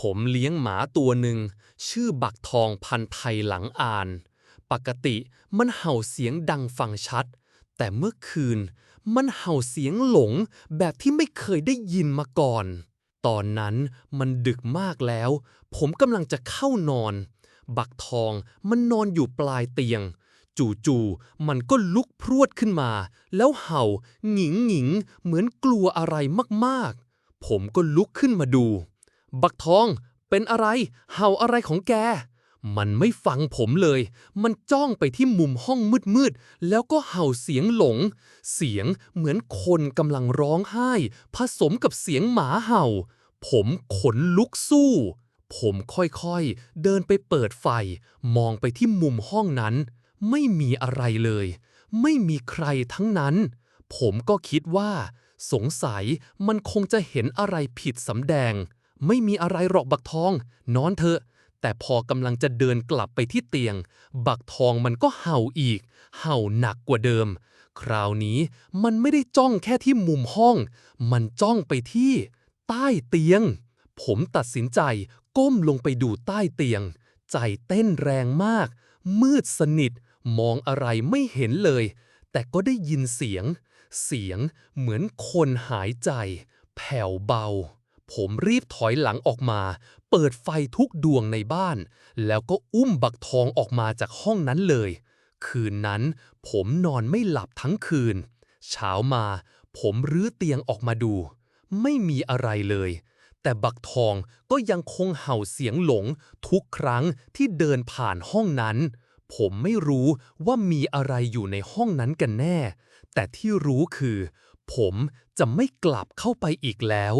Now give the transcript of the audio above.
ผมเลี้ยงหมาตัวหนึ่ง ชื่อบักทองพันไทยหลังอ่าน ปกติมันเห่าเสียงดังฟังชัด แต่เมื่อคืนมันเห่าเสียงหลงแบบที่ไม่เคยได้ยินมาก่อน ตอนนั้นมันดึกมากแล้ว ผมกำลังจะเข้านอน บักทองมันนอนอยู่ปลายเตียง จู่ๆมันก็ลุกพรวดขึ้นมา แล้วเห่าหงิงหงิงเหมือนกลัวอะไรมากๆ ผมก็ลุกขึ้นมาดู บักทอง เป็นอะไร เห่าอะไรของแก มันไม่ฟังผมเลย มันจ้องไปที่มุมห้องมืดๆ แล้วก็เห่าเสียงหลง เสียงเหมือนคนกำลังร้องไห้ ผสมกับเสียงหมาเห่า ผมขนลุกสู้ ผมค่อยๆ เดินไปเปิดไฟ มองไปที่มุมห้องนั้น ไม่มีอะไรเลย ไม่มีใครทั้งนั้น ผมก็คิดว่า สงสัยมันคงจะเห็นอะไรผิดสำแดง ไม่มีอะไรหรอกบักทอง นอนเถอะ แต่พอกำลังจะเดินกลับไปที่เตียง บักทองมันก็เห่าอีก เห่าหนักกว่าเดิม คราวนี้มันไม่ได้จ้องแค่ที่มุมห้อง มันจ้องไปที่ ใต้เตียง ผมตัดสินใจก้มลงไปดูใต้เตียง ใจเต้นแรงมาก มืดสนิท มองอะไรไม่เห็นเลย แต่ก็ได้ยินเสียง เสียงเหมือนคนหายใจ แผ่วเบา ผมรีบถอยหลังออกมา เปิดไฟทุกดวงในบ้าน แล้วก็อุ้มบักทองออกมาจากห้องนั้นเลย คืนนั้นผมนอนไม่หลับทั้งคืน เช้ามา ผมรื้อเตียงออกมาดู ไม่มีอะไรเลย แต่บักทองก็ยังคงเห่าเสียงหลงทุกครั้งที่เดินผ่านห้องนั้น ผมไม่รู้ว่ามีอะไรอยู่ในห้องนั้นกันแน่ แต่ที่รู้คือ ผมจะไม่กลับเข้าไปอีกแล้ว